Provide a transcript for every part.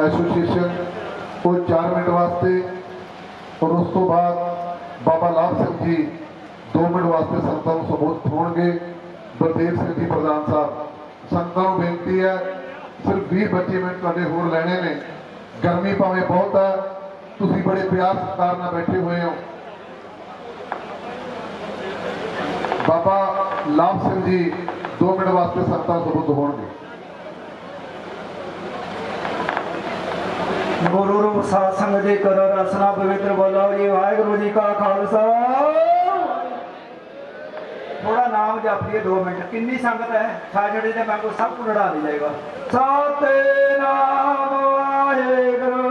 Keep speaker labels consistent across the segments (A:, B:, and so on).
A: Association ਉਹ 4 minute ਵਾਸਤੇ ਔਰ ਉਸ ਤੋਂ ਬਾਅਦ ਬਾਬਾ ਲਾਭ ਸਿੰਘ ਜੀ 2 ਮਿੰਟ ਵਾਸਤੇ ਸੰਗਤਾਂ ਨੂੰ ਸੰਬੋਧਿਤ ਹੋਣਗੇ ਬਲਦੇਵ ਸਿੰਘ ਜੀ ਪ੍ਰਧਾਨ ਸਾਹਿਬ ਸੰਗਤਾਂ ਨੂੰ ਬੇਨਤੀ ਹੈ ਸਿਰਫ 20 25 ਮਿੰਟ ਤੁਹਾਡੇ ਹੋਰ ਲੈਣੇ ਨੇ ਗਰਮੀ ਭਾਵੇਂ ਬਹੁਤ ਹੈ ਤੁਸੀਂ ਬੜੇ ਪਿਆਰ ਸਤਿਕਾਰ ਨਾਲ ਬੈਠੇ ਹੋਏ ਹੋ ਬਾਬਾ ਲਾਭ ਸਿੰਘ ਜੀ 2 ਮਿੰਟ ਵਾਸਤੇ ਸੰਗਤਾਂ ਨੂੰ ਸੰਬੋਧਿਤ ਹੋਣਗੇ
B: ਗੁਰੂ ਰੂਪ ਸਾਧ ਸੰਗਤ ਜੀ ਕਰੋ ਰਸਨਾ ਪਵਿੱਤਰ ਬੋਲੋ ਜੀ ਵਾਹਿਗੁਰੂ ਜੀ ਕਾ ਖਾਲਸਾ। ਥੋੜਾ ਨਾਮ ਜਪੀਏ 2 ਮਿੰਟ। ਕਿੰਨੀ ਸੰਗਤ ਹੈ? ਸਾਜੜੇ ਦੇ ਮੰਗੋ ਸਭ ਨੂੰ ਲੜਾ ਦੇ ਜਾਏਗਾ। ਸਤਿ ਨਾਮ ਵਾਹਿਗੁਰੂ।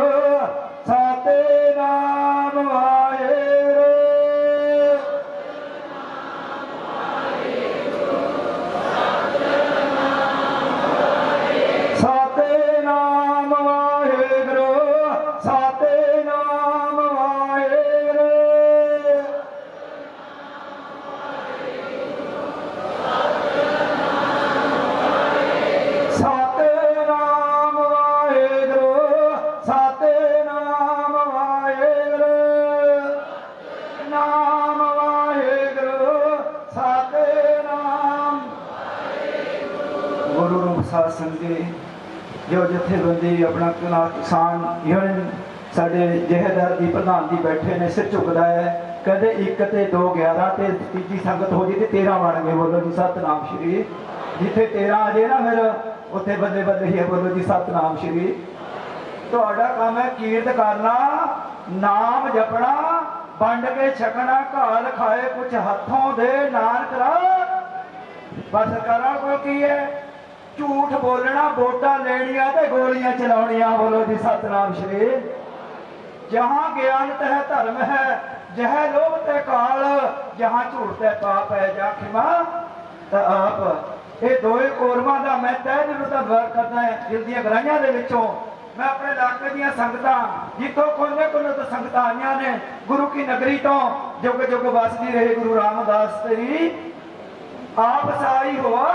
B: ਸਾਧ ਸੰਗਤ ਜੀ, ਜੋ ਜਥੇਬੰਦੀ ਆਪਣਾ ਕਿਲਾ ਕਿਸਾਨ ਯੂਨੀਅਨ ਸਾਡੇ ਜਹੇਦਾਰ ਦੀ ਪ੍ਰਧਾਨ ਜੀ ਬੈਠੇ ਨੇ, ਸਿਰ ਝੁਕਦਾ ਹੈ ਕਹਿੰਦੇ 1 ਤੇ 2 11 ਤੇ ਤੀਜੀ ਸੰਗਤ ਹੋ ਜੀ ਤੇ 13 ਬਣ ਗਏ, ਬੋਲੋ ਜੀ ਸਤਨਾਮ ਸ਼੍ਰੀ। ਜਿੱਥੇ 13 ਆ ਜੇ ਨਾ ਫਿਰ, ਉੱਥੇ ਬੱਲੇ ਬੱਲੇ ਹੀ ਬੋਲੋ ਜੀ ਸਤਨਾਮ ਸ਼੍ਰੀ। ਤੁਹਾਡਾ ਕੰਮ ਹੈ ਕੀਰਤ ਕਰਨਾ, ਨਾਮ ਜਪਣਾ, ਵੰਡ ਕੇ ਛਕਣਾ, ਘਾਲ ਖਾਏ ਕੁਛ ਹੱਥੋਂ ਦੇ, ਨਾਨਕ ਰਾ ਬਸ ਕਰਾਂ ਕੋ ਕੀ ਹੈ? ਝੂਠ ਬੋਲਣਾ, ਵੋਟਾਂ ਲੈਣੀਆਂ ਤੇ ਗੋਲੀਆਂ ਚਲਾਉਣੀਆਂ, ਬੋਲੋ ਜੀ ਸਤਨਾਮ ਸ਼੍ਰੀ। ਜਹਾਂ ਗਿਆਨ ਤਹਿ ਧਰਮ ਹੈ, ਜਹ ਲੋਭ ਤੇ ਕਾਲ, ਜਹਾਂ ਝੂਠ ਤੇ ਪਾਪ ਹੈ, ਜਾ ਖਿਮਾ ਤਾਂ ਆਪ। ਇਹ ਦੋਏ ਕੋਰਮਾਂ ਦਾ ਮੈਂ ਤਹਿ ਦਿਲੋਂ ਧੰਨਵਾਦ ਕਰਦਾ ਹਾਂ, ਦਿਲ ਦੀਆਂ ਗਰਾਈਆਂ ਦੇ ਵਿੱਚੋਂ। ਮੈਂ ਆਪਣੇ ਇਲਾਕੇ ਦੀਆਂ ਸੰਗਤਾਂ, ਜਿੱਥੋਂ ਕੋਨੇ ਕੋਨੇ ਤੋਂ ਸੰਗਤਾਂ ਆਈਆਂ ਨੇ, ਗੁਰੂ ਕੀ ਨਗਰੀ ਤੋਂ ਜੁਗ ਜੁਗ ਵਸਦੀ ਰਹੇ ਗੁਰੂ ਰਾਮਦਾਸ ਤੇਰੀ। ਆਪ ਸਾਈ ਹੋਆ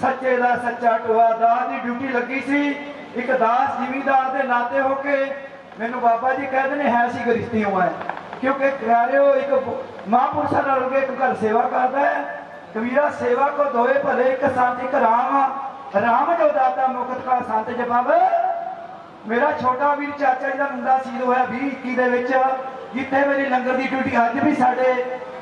B: ਸੱਚੇ ਦਾ ਸੱਚਾ ਟੋਆ, ਦਾਸ ਦੀ ਡਿਊਟੀ ਲੱਗੀ ਸੀ। ਇੱਕ ਦਾਸ ਜਿਮੀਦਾਰ ਦੇ ਨਾਤੇ ਹੋ ਕੇ ਮੈਨੂੰ ਬਾਬਾ ਜੀ ਕਹਿੰਦੇ ਨੇ, ਹੈ ਸੀ ਗ੍ਰਸਤੀ ਹੋਆ ਕਿਉਂਕਿ ਪਿਆਰਿਓ, ਇੱਕ ਮਹਾਂਪੁਰਸ਼ਾਂ ਨਾਲ ਰਲ ਇੱਕ ਘਰ ਸੇਵਾ ਕਰਦਾ ਹੈ। ਕਬੀਰਾ, ਸੇਵਾ ਕੋ ਦੋਏ ਭਲੇ, ਇੱਕ ਸੰਤ, ਇੱਕ ਰਾਮ। ਰਾਮ ਜੋ ਦਾਤਾ ਮੁਕਤ ਕਾ ਸੰਤ ਜਪਾਵੇ। ਮੇਰਾ ਛੋਟਾ ਵੀਰ ਚਾਚਾ ਜੀ ਦਾ ਮੁੰਡਾ ਸ਼ਹੀਦ ਹੋਇਆ 20 21 ਦੇ ਵਿੱਚ। ਜਿੱਥੇ ਮੇਰੀ ਲੰਗਰ ਦੀ ਡਿਊਟੀ, ਅੱਜ ਵੀ ਸਾਡੇ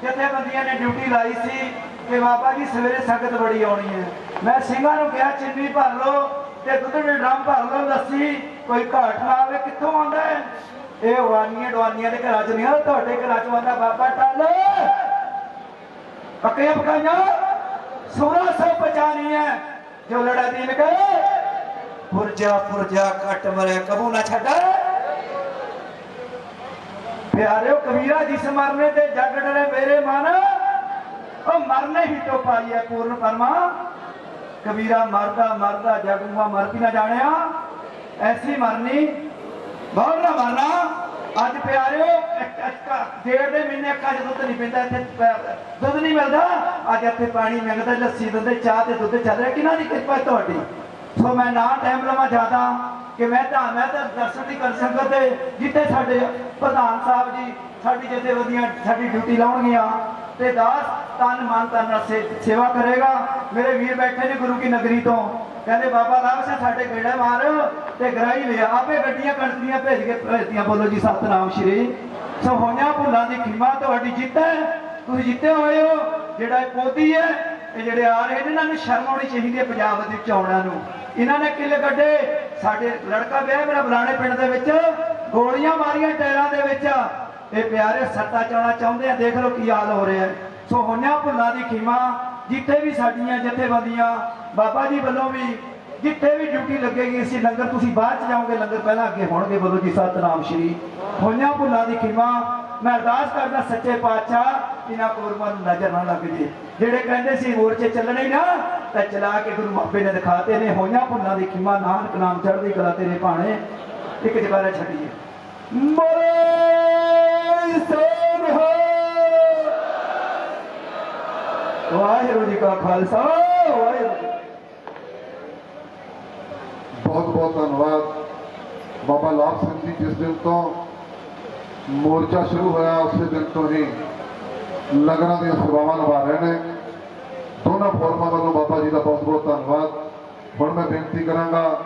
B: ਜਥੇਬੰਦੀਆਂ ਨੇ ਡਿਊਟੀ ਲਾਈ ਸੀ ਕਿ ਬਾਬਾ ਜੀ ਸਵੇਰੇ ਸੰਗਤ ਬੜੀ ਆਉਣੀ ਹੈ। ਮੈਂ ਸਿੰਘਾਂ ਨੂੰ ਕਿਹਾ, ਚਿੰਨੀ ਭਰ ਲਓ ਤੇ ਦੁੱਧ ਦੇ ਡਰਮ ਭਰ ਲਓ, ਲੱਸੀ ਕੋਈ ਘਾਟ ਨਾ ਆਵੇ, ਕਿੱਥੋਂ ਆਉਂਦਾ ਹੈ? ਇਹ ਵਾਨੀਆਂ ਡਵਾਨੀਆਂ ਦੇ ਘਰਾਂ ਚ ਨਹੀਂ ਆ ਤੁਹਾਡੇ ਘਰਾਂ ਚ ਆਉਂਦਾ ਬਾਬਾ ਟਾਲੇ। ਪੱਕੀਆਂ ਪਕਾਈਆਂ? ਸੋਰਾ ਸੋ ਪਛਾਣੀ ਹੈ ਜੋ ਲੜਾ ਦੀਨ ਕਰੇ ਪੁਰਜਾ ਪੁਰਜਾ ਕੱਟ ਮਰੇ ਕਬੂ ਨਾ ਛੱਡ। ਪਿਆਰਿਓ, ਕਬੀਰਾ ਜਿਸ ਮਰਨੇ ਤੇ ਜਗ ਡਰੇ ਮੇਰੇ ਮਨ। ਉਹ ਮਰਨੇ ਹੀ ਤੋਂ ਪਾਈ ਹੈ ਪੂਰਨ ਪਰਮਾ। ਕਬੀਰਾ ਮਰਦਾ ਮਰਦਾ ਜਗ ਨੂੰ ਨਾ ਜਾਣਿਆ। ਐਸੀ ਮਰਨੀ, ਬਹੁਤ ਨਾ ਮਰਨਾ। ਅੱਜ ਪਿਆਰਿਓ ਡੇਢ ਦੇ ਮਹੀਨੇ ਅੱਖਾਂ 'ਚ ਦੁੱਧ ਨਹੀਂ ਪੀਂਦਾ, ਇੱਥੇ ਪ- ਦੁੱਧ ਨਹੀਂ ਮਿਲਦਾ। ਅੱਜ ਇੱਥੇ ਪਾਣੀ ਮੰਗਦਾ ਲੱਸੀ ਦੁੱਧ ਚਾਹ ਤੇ ਦੁੱਧ ਚੱਲ ਰਿਹਾ। ਕਿਹਨਾਂ ਦੀ ਕਿਰਪਾ ਤੁਹਾਡੀ? ਸੋ ਮੈਂ ਨਾ ਟਾਈਮ ਲਵਾਂ ਜ਼ਿਆਦਾ ਕਿ ਮੈਂ ਤਾਂ ਮੈਂ ਤਾਂ ਦਰਸ਼ਨ ਦੀ ਕਰ ਸੰਗਤ ਜਿੱਥੇ ਸਾਡੇ ਪ੍ਰਧਾਨ ਸਾਹਿਬ ਜੀ, ਸਾਡੀ ਜਥੇਬੰਦੀਆਂ ਸਾਡੀ ਡਿਊਟੀ ਲਾਉਣਗੀਆਂ ਤੇ ਦਾਸ ਤਨ ਮਨ ਤਨ ਨਾਲ ਸੇਵਾ ਕਰੇਗਾ। ਮੇਰੇ ਵੀਰ ਬੈਠੇ ਨੇ ਗੁਰੂ ਕੀ ਨਗਰੀ ਤੋਂ। ਕਹਿੰਦੇ, ਬਾਬਾ ਰਾਮ ਸਿੰਘ, ਸਾਡੇ ਗੇੜੇ ਮਾਰ ਤੇ ਗਰਾਈ ਲਿਆ। ਆਪੇ ਗੱਡੀਆਂ, ਕਣਕੀਆਂ ਭੇਜ ਕੇ ਭੇਜਦੀਆਂ ਬੋਲੋ ਜੀ, ਸਤਨਾਮ ਸ਼੍ਰੀ। ਸੋ ਹੋਈਆਂ ਭੁੱਲਾਂ ਦੀ ਖਿਮਾ, ਤੁਹਾਡੀ ਜਿੱਤ ਹੈ। ਤੁਸੀਂ ਜਿੱਤੇ ਹੋਏ ਹੋ। ਜਿਹੜਾ ਇਹ ਪੋਤੀ ਹੈ, ਇਹ ਜਿਹੜੇ ਆ ਰਹੇ ਨੇ, ਇਹਨਾਂ ਨੂੰ ਸ਼ਰਮ ਆਉਣੀ ਚਾਹੀਦੀ ਹੈ ਪੰਜਾਬ ਦੇ ਵਿੱਚ ਆਉਣਾ ਨੂੰ। ਇਹਨਾਂ ਨੇ ਕਿੱਲ ਕੱਢੇ। ਸਾਡੇ ਲੜਕਾ ਵਿਆਹ ਮੇਰਾ ਬਲਾਣੇ ਪਿੰਡ ਦੇ ਵਿੱਚ। ਗੋਲੀਆਂ ਮਾਰੀਆਂ ਟਾਇਰਾਂ ਦੇ ਵਿੱਚ। ਇਹ ਪਿਆਰੇ ਸੱਤਾ ਚਾਉਣਾ ਚਾਹੁੰਦੇ ਆ, ਦੇਖ ਲਓ ਕੀ ਹਾਲ ਹੋ ਰਿਹਾ ਸੋ ਹੋਈਆਂ ਭੁੱਲਾਂ ਦੀ ਖੀਮਾ, ਜਿੱਥੇ ਵੀ ਸਾਡੀਆਂ ਜਥੇਬੰਦੀਆਂ, ਬਾਬਾ ਜੀ ਵੱਲੋਂ ਵੀ ਜਿੱਥੇ ਵੀ ਡਿਊਟੀ ਲੱਗੇਗੀ, ਅਸੀਂ ਲੰਗਰ ਤੁਸੀਂ ਬਾਅਦ ਚ ਜਾਓਗੇ, ਲੰਗਰ ਪਹਿਲਾਂ ਅੱਗੇ ਹੋਣਗੇ, ਬੋਲੋ ਜੀ, ਸਤਨਾਮ ਸ਼੍ਰੀ। ਹੋਈਆਂ ਭੁੱਲਾਂ ਦੀ ਖੀਮਾ, ਮੈਂ ਅਰਦਾਸ ਕਰਦਾ ਸੱਚੇ ਪਾਤਸ਼ਾਹ ਇਹਨਾਂ ਕੋਰਮਾਂ ਨੂੰ ਨਜ਼ਰ ਨਾ ਲੱਗ ਜੇ। ਜਿਹੜੇ ਕਹਿੰਦੇ ਸੀ ਮੋਰਚੇ ਚੱਲਣੇ ਨਾ, ਤਾਂ ਚਲਾ ਕੇ ਗੁਰੂ ਬਾਬੇ ਨੇ ਦਿਖਾਤੇ ਨੇ ਹੋਈਆਂ ਭੁੱਲਾਂ ਦੀ ਖਿਮਾ, ਨਾਨਕ ਨਾਮ ਚੜ੍ਹਦੀ ਕਲਾ ਤੇਰੇ ਭਾਣੇ, ਇੱਕ ਜਗਾਰਾ ਛੱਡੀਏ। ਮੋਰੇ! ਸੋਨ ਹੋ। ਵਾਹਿਗੁਰੂ ਜੀ ਕਾ ਖਾਲਸਾ, ਵਾਹਿਗੁਰੂ
A: ਬਹੁਤ ਬਹੁਤ ਧੰਨਵਾਦ। ਬਾਬਾ ਲਾਭ ਸਿੰਘ ਜੀ, ਜਿਸ ਦਿਨ ਤੋਂ ਮੋਰਚਾ ਸ਼ੁਰੂ ਹੋਇਆ, ਉਸੇ ਦਿਨ ਤੋਂ ਹੀ ਲਗਨਾਂ ਦੀਆਂ ਸੇਵਾਵਾਂ ਨਿਭਾ ਰਹੇ ਨੇ। ਦੋਨਾਂ ਫੋਰਮਾਂ ਵੱਲੋਂ ਬਾਬਾ ਜੀ ਦਾ ਬਹੁਤ ਬਹੁਤ ਧੰਨਵਾਦ। ਹੁਣ ਮੈਂ ਬੇਨਤੀ ਕਰਾਂਗਾ